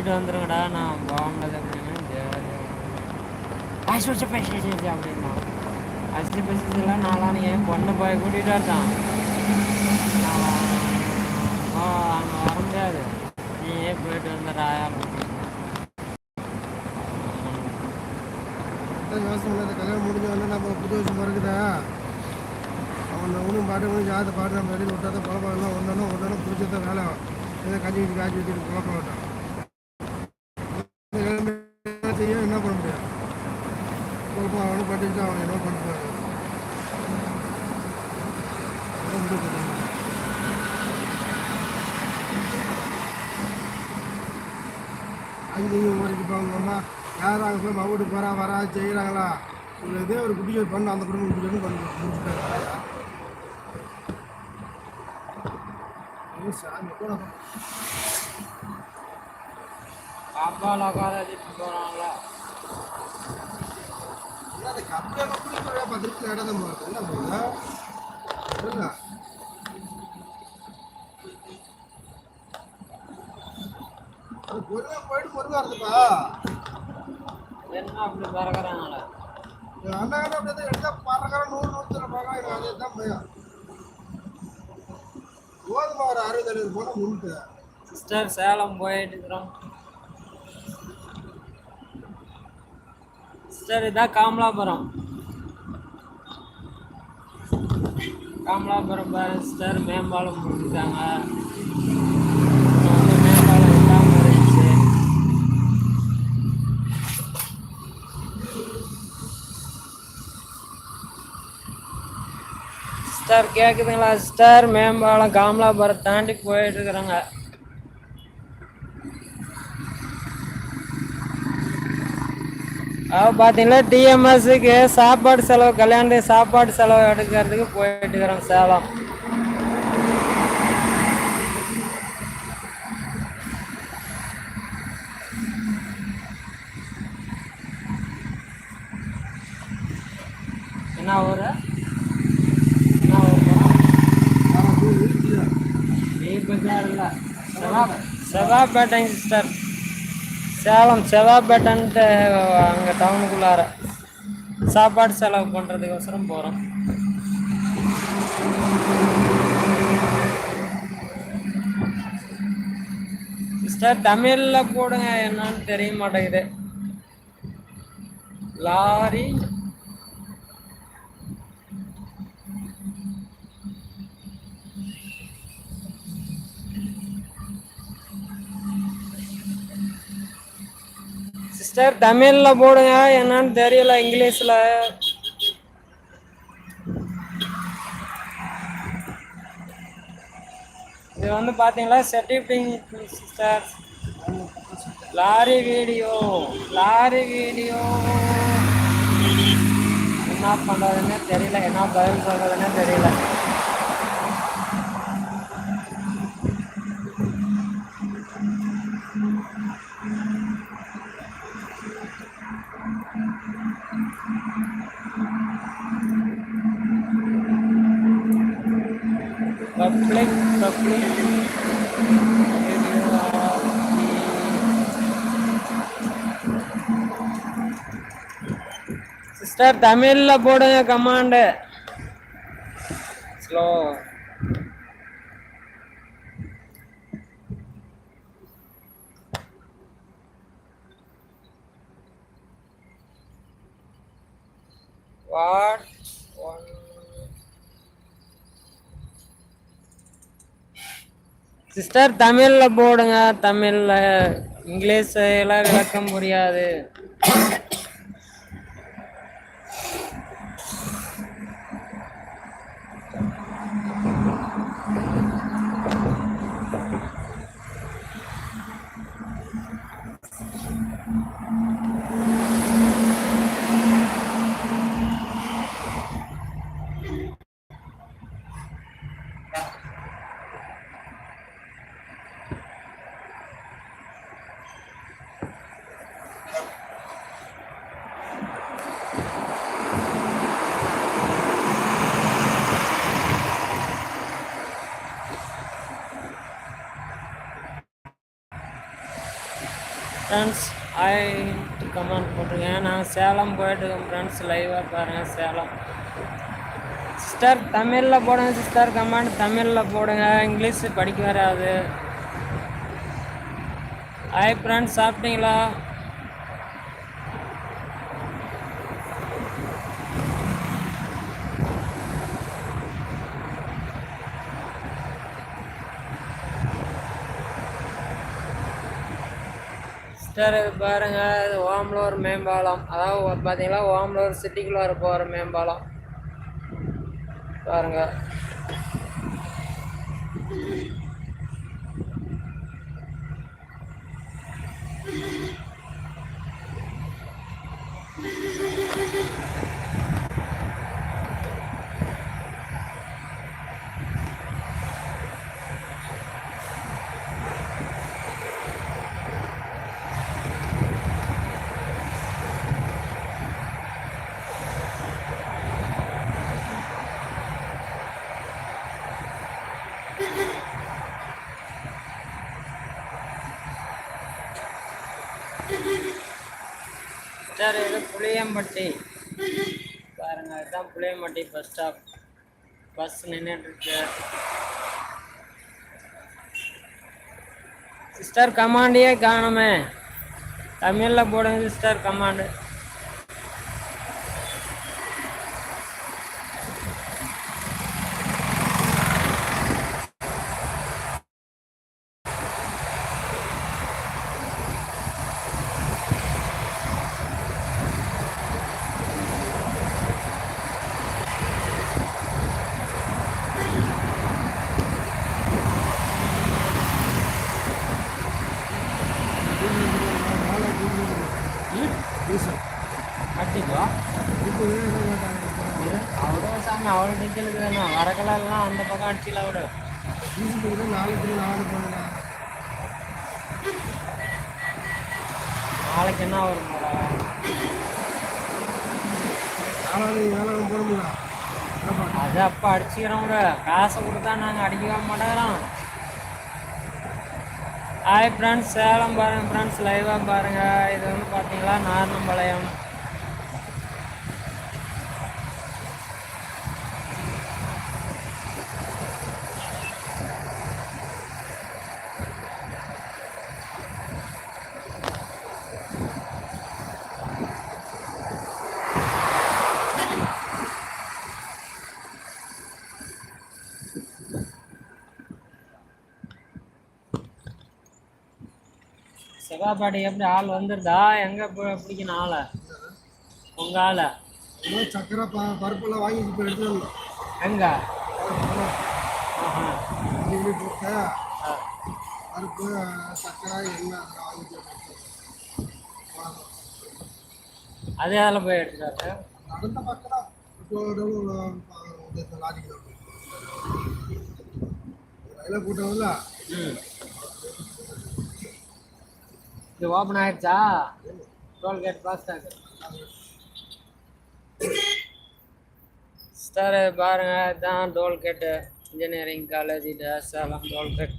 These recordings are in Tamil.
போயிட்டு வந்துருங்கடா நான் போகல அப்படின்னு காசு அப்படின்னா? அரிசி பேசுறதுலாம் நாளான என் பொண்ணு போய் கூட்டிகிட்டு வரட்டான். அங்கே வர முடியாது. நீயே போயிட்டு வந்துடா யோசனை கல்யாணம் முடிஞ்ச உடனே நம்ம புது வருஷம் பிறகுதா அவன் ஒன்றும் பாட்டு ஒன்றும் ஜாத பாட்டு நம்ம வெளியில் விட்டா தான் குழப்பம் எல்லாம் ஒன்றொன்னு ஒன்றொன்னு பிடிச்சதான் வேலை. இதை கஞ்சி வச்சு காய்ச்சி வச்சுட்டு குழப்பம் விட்டான் அங்கேயும் ஊருக்கு போகணும்னா யார் அங்கே போய் மவுட்டு போகிறா வரா செய்கிறாங்களா இதில் இதே ஒரு குட்டி பண்ண அந்த குடும்பம் குட்டி பண்ணி முடிச்சுட்டாங்க சாமி கூட உட்கார வச்சுட்டு போகிறாங்கள கப்பலை குடிக்கிற பத்திரிக்கை இடம் தான் போகிறது என்ன பண்ணுங்க போயிட்டு பொறுமையாக இருந்துப்பா என்ன அப்படி பறக்கிறாங்களே என் அண்ணன் கிட்ட அப்படியே எடுத்தா பறக்கிற நூறு நூற்றி பார்க்கலாம் எனக்கு அதே தான் பயம் கோதுமை ஒரு அறுபது எழுபது போனால் முன்ட்டு சிஸ்டர் சேலம் போயிட்டு இருக்கிறோம். சிஸ்டர் இதான் காமலாபுரம். காமலாபுரம் பாருங்க சிஸ்டர் மேம்பாலம் முடிஞ்சிட்டாங்க இன்னும் வந்து மேம்பாலம் இல்லாமல் இருந்துச்சு சிஸ்டர் கேக்குதுங்களா சிஸ்டர்? மேம்பாலம் காமலாபுரம் தாண்டி போயிட்டு இருக்கிறாங்க அவ பார்த்தீங்கன்னா டிஎம்எஸ்க்கு சாப்பாடு செலவு கல்யாணத்துக்கு சாப்பாடு செலவு எடுக்கிறதுக்கு போயிட்டு இருக்கிறோம் சேலம். என்ன ஊர் என்ன ஊர் நீ பஜார் இல்லை செவா செவாப்பேட்டைங்க சிஸ்டர் சேலம் செவாப்பேட்டைன்ட்டு அங்கே டவுனுக்குள்ளார சாப்பாடு செலவு பண்ணுறதுக்கோசரம் போகிறோம் சிஸ்டர் தமிழில் போடுங்க என்னன்னு தெரிய மாட்டேங்குது. லாரி சார் தமிழ்ல போடுங்க. என்னன்னு தெரியல இங்கிலீஷ்ல. இது வந்து பாத்தீங்களா சர்டிஃபிங் sister lorry video lorry video. என்ன பண்ணுறதுன்னு தெரியல என்ன பதில் சொல்றதுன்னே தெரியல. சிஸ்டர் தமிழ்ல போடுங்க comment slow what one sister தமிழ்ல போடுங்க தமிழ்ல இங்கிலீஷ் எல்லாம் விளக்கம் புரியாது ஃப்ரெண்ட்ஸ் ஐ கமெண்ட் போட்டிருக்கேன் நான் சேலம் போயிட்டு ஃப்ரெண்ட்ஸ் லைவாக பாருங்கள் சேலம். சிஸ்டர் தமிழில் போடுங்க சிஸ்டர் கமெண்ட் தமிழில் போடுங்க. இங்கிலீஷ் படிக்க வராது. ஹாய் ஃப்ரெண்ட்ஸ் சாப்பிட்டீங்களா? சார் இது பாருங்கள் இது ஓமலூர் மேம்பாலம். அதாவது பார்த்தீங்கன்னா ஓமலூர் சிட்டிக்குள்ளார போகிற மேம்பாலம். பாருங்க. சிஸ்டர் இது புளியம்பட்டி. பாருங்க அதுதான் புளியம்பட்டி பஸ் ஸ்டாப் பஸ் நின்றுட்டு சிஸ்டர் கமாண்டியே காணுமே. தமிழில் போடுங்க சிஸ்டர் கமாண்டு அடிக்கோ அவ்வளோ சாமி அவ்வளோ டீச்சலுக்கு தானே வரக்கெல்லாம் அந்த பக்கம் அடிச்சுல விடு நாளைக்கு நாலு போடுங்க நாளைக்கு என்ன வரும்? போல நாலாவது வேலை போடுங்களா அது அப்போ அடிச்சுக்கிறோம் காசை கொடுத்தா நாங்கள் அடிக்கவே மாட்டேங்கிறோம் ஹாய் ஃப்ரெண்ட்ஸ் சேலம் பாருங்கள் ஃப்ரெண்ட்ஸ் லைவாக பாருங்கள் இது வந்து பார்த்தீங்களா நார்னம்பாளையம் செவ்வாப்பாடி எப்படி ஆள் வந்துருதா? எங்கே பிடிக்கணும் ஆளை? உங்கள் ஆளை? சக்கரை ப பருப்பெல்லாம் வாங்கி இப்போ எடுத்துட்டு வரணும். எங்கே? போட்ட பருப்பு சக்கரை. வாங்க. அதே அதில் போய் எடுத்துக்காரு நடந்த பக்கம் லாரிக்கு ரயில கூட்டம்ல ம். இது ஓப்பன் ஆயிடுச்சா? டோல்கேட் பாஸ்டாக் சார் பாருங்க இதுதான் tollgate engineering college days Salem tollgate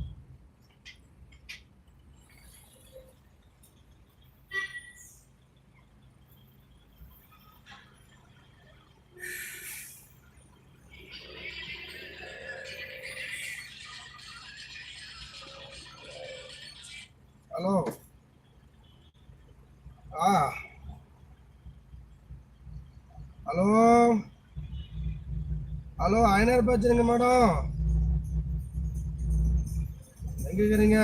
hello ஐநூறு பேச்சுருங்க மேடம். எங்க இருக்கிறீங்க?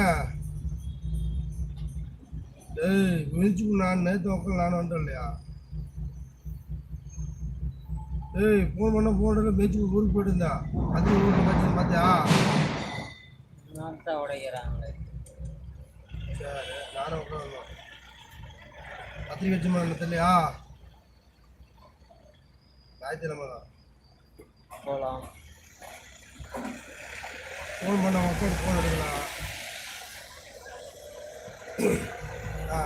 டேய் விழிச்சு நான் நேற்று உட்காந்து நான் வந்துட்டேன் இல்லையா? டேய் ஃபோன் பண்ண ஃபோன் பீச்சுக்கு ஊருக்கு போயிட்டு பத்து ஊருக்கு போச்சு பார்த்தியா நாட்டை உடைக்கிறாங்க. சரி நானும் உட்காந்து பத்திரிக்கை வச்சுமா தெரியலையா? ஞாயிற்றுக்கிழமை தான். போகலாம் ஃபோன் பண்ண மக்கள் ஃபோன் எடுக்கலாம் ஆ.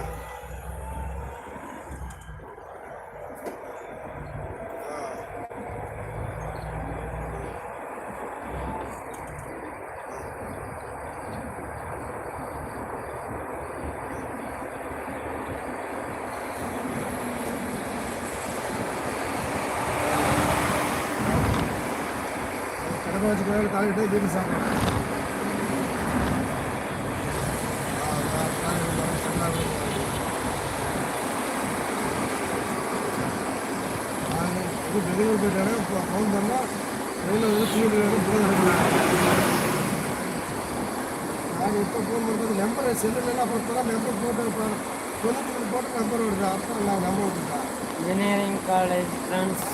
வச்சு வச்சுக்கிறாரு தலையிட்டு வீட்டு சாப்பிடுவோம். வெளியூர் போயிட்டாரு ஃபோன் பண்ணால் வெளியில் வந்து தீவிர இப்போ ஃபோன் பண்ணுறது நம்பர் செல்லுலாம் அப்புறம் இப்போ நம்பர் போட்டு தொண்ணூற்றி போட்டு நம்பர் வருது. அப்புறம் நான் நம்பர் விட்டுருக்கேன் இன்ஜினியரிங் காலேஜ் ஃப்ரெண்ட்ஸ்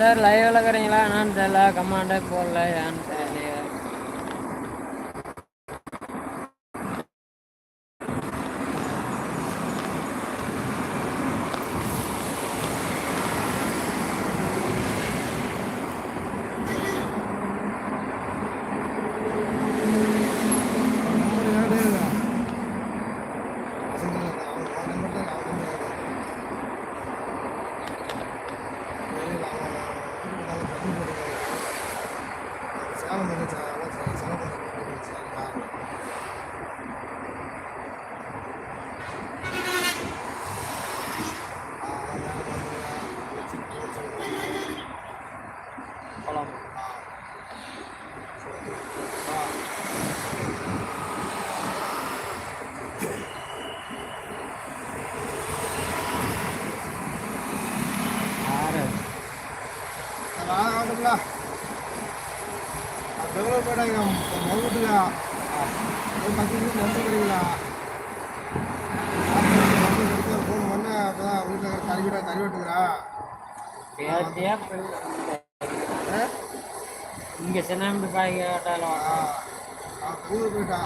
சார் லைவில் இருக்கிறீங்களா என்னன்னு தெரியல. கமாண்டே போடல ஏன்னு தெரியல நம்பர் யாரே இல்லை பசங்க அவங்க நம்பர் தான் அவங்க நம்பர் சேலம் வந்து சேலம் வந்து போலாம் ஆறு ஆகட்டுங்களா எவ்வளோ போயிட்டாங்க மொதட்டுங்களா ஒரு பத்து நிமிஷம் நன்றி கிடைங்களா ஃபோன் பண்ண அப்போ இங்கே சின்ன பாய் கேட்டாலும் பெங்களூர் போயிட்டா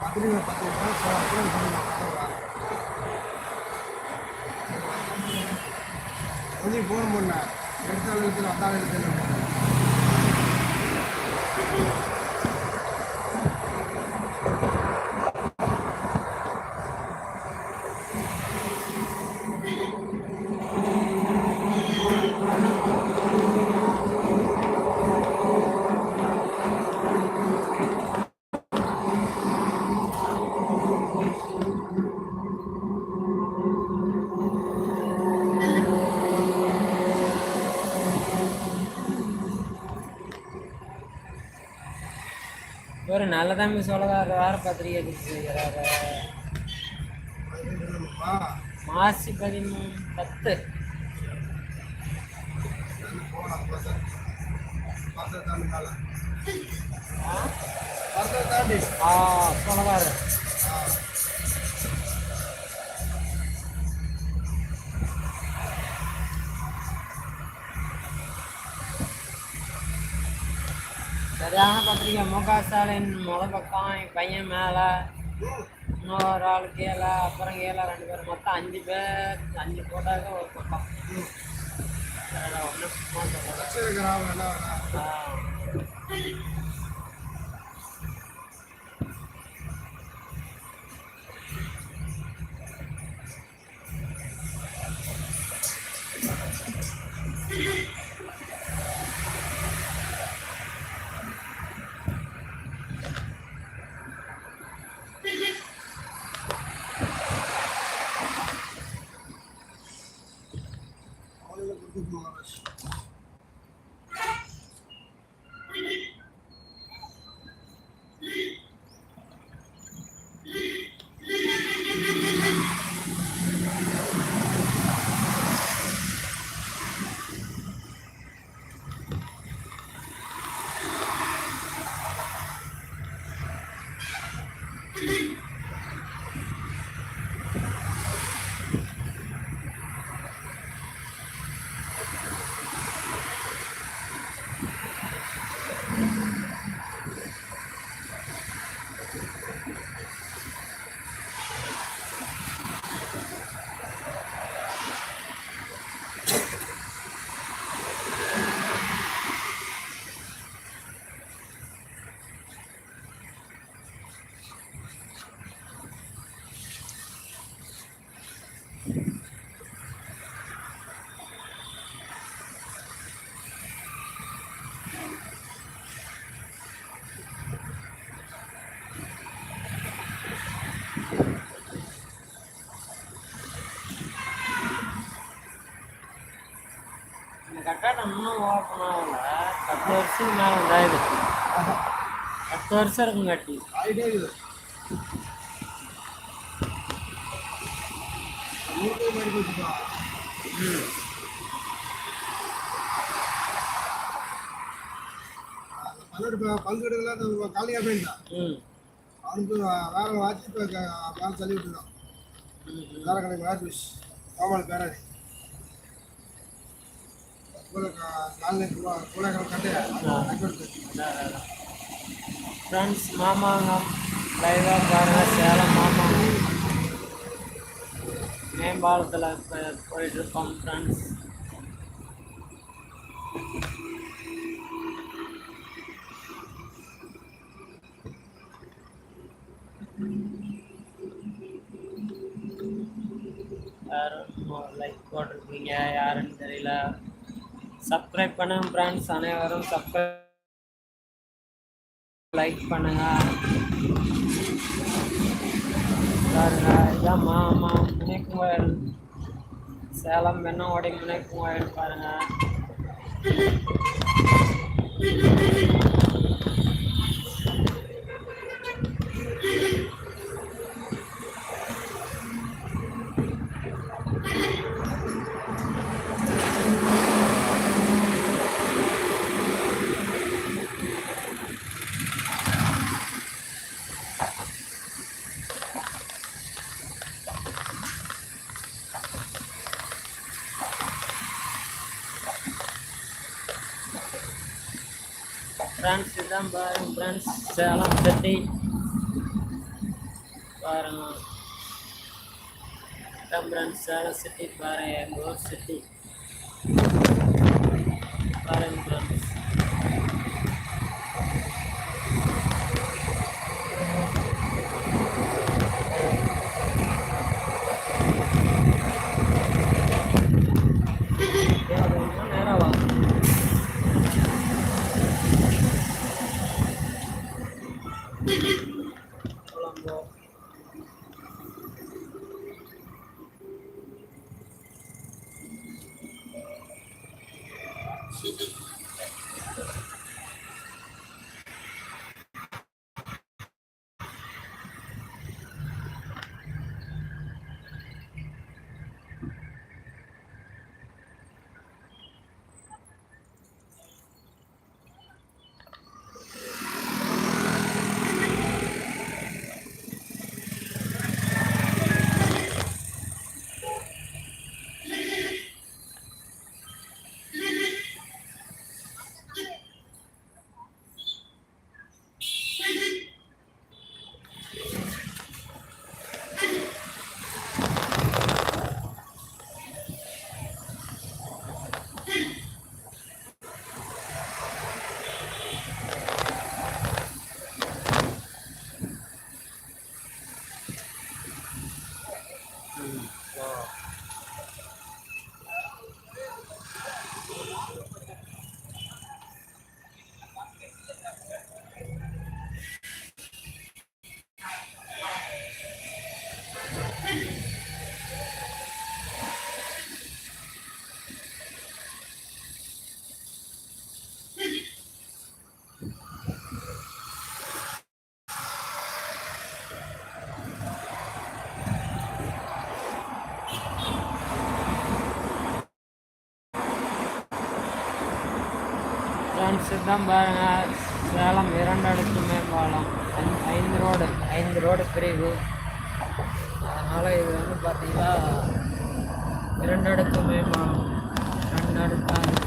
பத்து கொஞ்சம் ஃபோன் பண்ணேன் எடுத்த அளவுக்கு வந்தாலும் எடுத்து Bye. ஒரு நல்ல தம்பி சொல்லதாரு வேற பத்திரிகை அடிச்சு கொடுத்துருக்கிறாரு மாசி பதிமூணு பத்து. ஆ சொல்லதாரு மு க ஸ்டாலின் முத பக்கம் என் பையன் மேலே இன்னொரு ஆள் கீழே அப்புறம் கீழே ரெண்டு பேர். மொத்தம் அஞ்சு பேர். அஞ்சு போட்டாக்க ஒரு பக்கம். கடை இன்னும் ஓப்பன் ஆகல பத்து வருஷத்துக்கு மேலே உண்டாயுது பத்து வருஷம் இருக்கும் கட்டி. ஆகிட்டே காலியாக போயிருந்தான் ம். அவனுக்கு வேற வாட்சி இப்போ வேலை தள்ளி விட்டுருக்கான் வேற கடைக்கு வேர்பிஷ் கோமாள் பேராடி ஃப்ரெண்ட்ஸ் மாமாங்கம் லைவாக பாருங்கள் சேலம் மாமாங்கம் மேம்பாலத்தில் இப்போ போயிட்டுருக்கோம் ஃப்ரெண்ட்ஸ் யாரும் லைக் போட்டிருக்கீங்க யாருன்னு தெரியல. சப்ஸ்கிரைப் பண்ணுங்க ஃப்ரெண்ட்ஸ் அனைவரும் சப்ஸ்கிரைப் லைக் பண்ணுங்க. பாருங்க இதான் மாமா முனைக்குங்கோயில் சேலம் வெண்ணோடி முனைக்குங்கோயில் பாருங்க ஃப்ரெண்ட்ஸ் இதுதான் பாருங்க ஃப்ரெண்ட்ஸ் சேலம் சிட்டி பாருங்க இதான் ஃப்ரெண்ட்ஸ் சேலம் சிட்டி பாருங்க தான் பாருங்கள் சேலம் இரண்டு அடுக்கு மேம்பாலம். ஐந்து- ஐந்து ரோடு ஐந்து ரோடு பிரிவு. அதனால் இது வந்து பார்த்தீங்கன்னா இரண்டு அடுக்கு மேம்பாலம். ரெண்டு அடுக்காக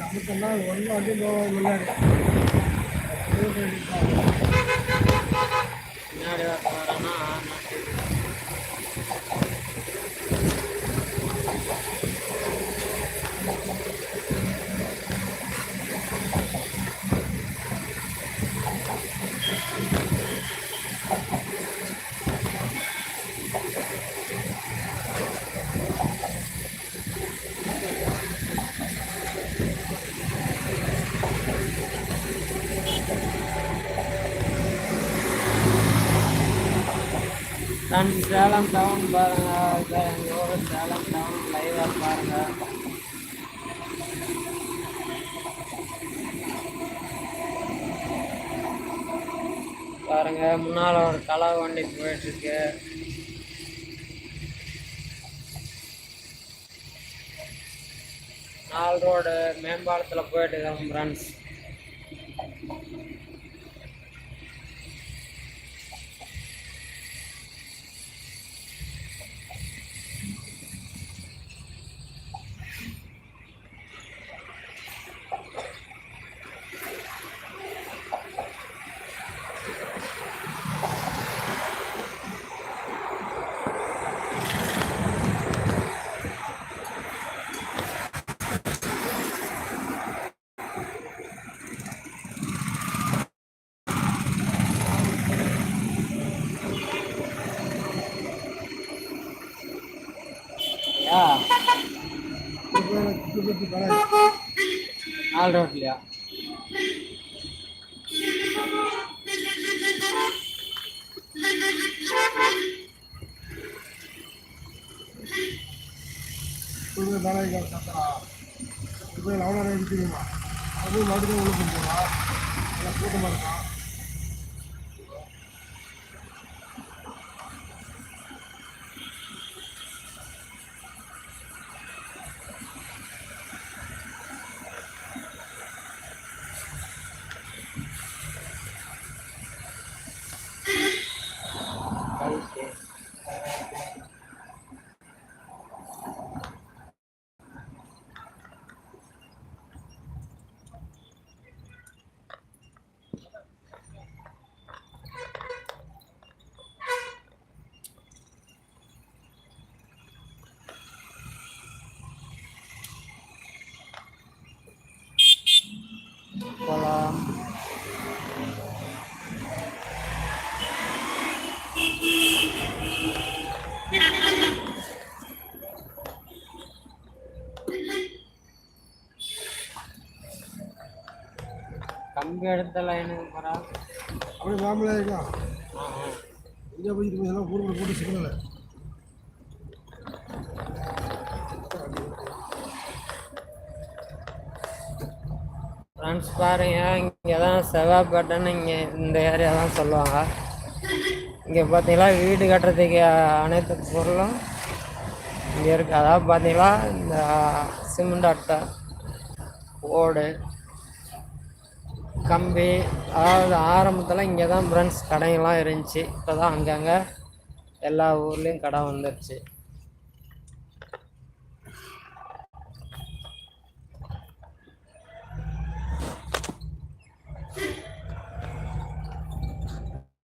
அடுத்த நாள் ஒன்றும் வண்டி போக முன்னாடி வரனா நான் சேலம் டவுன் பாருங்க. இது எங்கள் ஊர் சேலம் டவுன் லைவாக பாருங்க. பாருங்க முன்னால் ஒரு கலா வண்டி போயிட்டுருக்கு. நால் ரோடு மேம்பாலத்தில் போயிட்டு இருக்கோம் ஃப்ரெண்ட்ஸ் திருப்பதி கடை நாலு ரோட்லையா திருப்பதி பாலாஜி சத்தரா இப்போ லவணம் இருக்குதுமா அதுவும் மறுபடியும் உள்ள போகிறா நல்லா கூட்டமாக இருக்கான் கழிச்சு போகலாம் போகிறா அப்படியே இங்கே போய் எல்லாம் போட்டு சிக்கல ஃப்ரெண்ட்ஸ் பாருங்க இங்கே தான் செவ்வாய்ப்பேட்டைன்னு இங்கே இந்த ஏரியா தான் சொல்லுவாங்க. இங்கே பார்த்தீங்களா வீடு கட்டுறதுக்கு அனைத்து பொருளும் இங்கே இருக்குது அதாவது பார்த்தீங்களா இந்த சிமெண்ட் அட்டை ஓடு கம்பி அதாவது ஆரம்பத்தில் இங்கே தான் ஃப்ரெண்ட்ஸ் கடைங்கள்லாம் இருந்துச்சு. இப்போ தான் அங்கங்கே எல்லா ஊர்லேயும் கடை வந்துருச்சு.